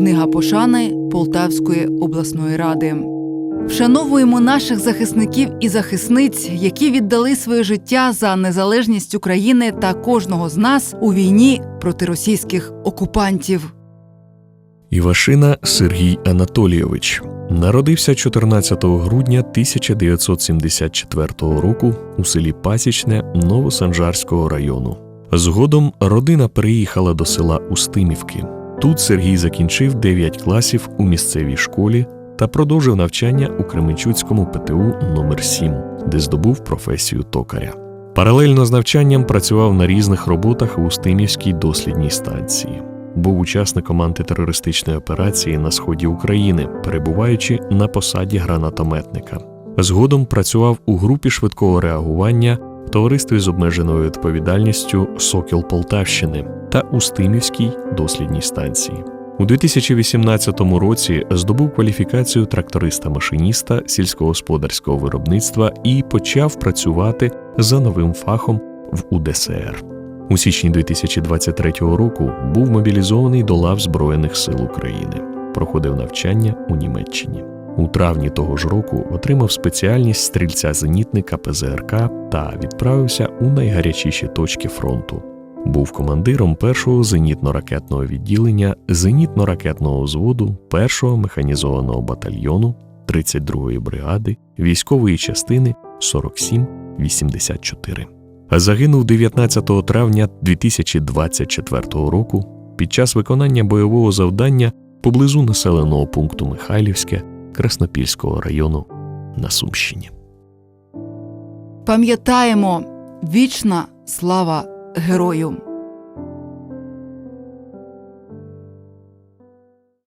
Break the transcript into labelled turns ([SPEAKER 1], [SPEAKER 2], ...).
[SPEAKER 1] Книга пошани Полтавської обласної ради. Вшановуємо наших захисників і захисниць, які віддали своє життя за незалежність України та кожного з нас у війні проти російських окупантів.
[SPEAKER 2] Івашина Сергій Анатолійович народився 14 грудня 1974 року у селі Пасічне Новосанжарського району. Згодом родина переїхала до села Устимівки. Тут Сергій закінчив 9 класів у місцевій школі та продовжив навчання у Кременчуцькому ПТУ номер 7 де здобув професію токаря. Паралельно з навчанням працював на різних роботах у Устимівській дослідній станції. Був учасником антитерористичної операції на сході України, перебуваючи на посаді гранатометника. Згодом працював у групі швидкого реагування товаристві з обмеженою відповідальністю Сокіл Полтавщини та Устимівській дослідній станції. У 2018 році здобув кваліфікацію тракториста-машиніста сільськогосподарського виробництва і почав працювати за новим фахом в УДСР. У січні 2023 року був мобілізований до лав Збройних сил України, проходив навчання у Німеччині. У травні того ж року отримав спеціальність стрільця-зенітника ПЗРК та відправився у найгарячіші точки фронту. Був командиром першого зенітно-ракетного відділення зенітно-ракетного взводу першого механізованого батальйону 32-ї бригади військової частини 4784. Загинув 19 травня 2024 року під час виконання бойового завдання поблизу населеного пункту Михайлівське Краснопільського району на Сумщині.
[SPEAKER 1] Пам'ятаємо вічна слава герою.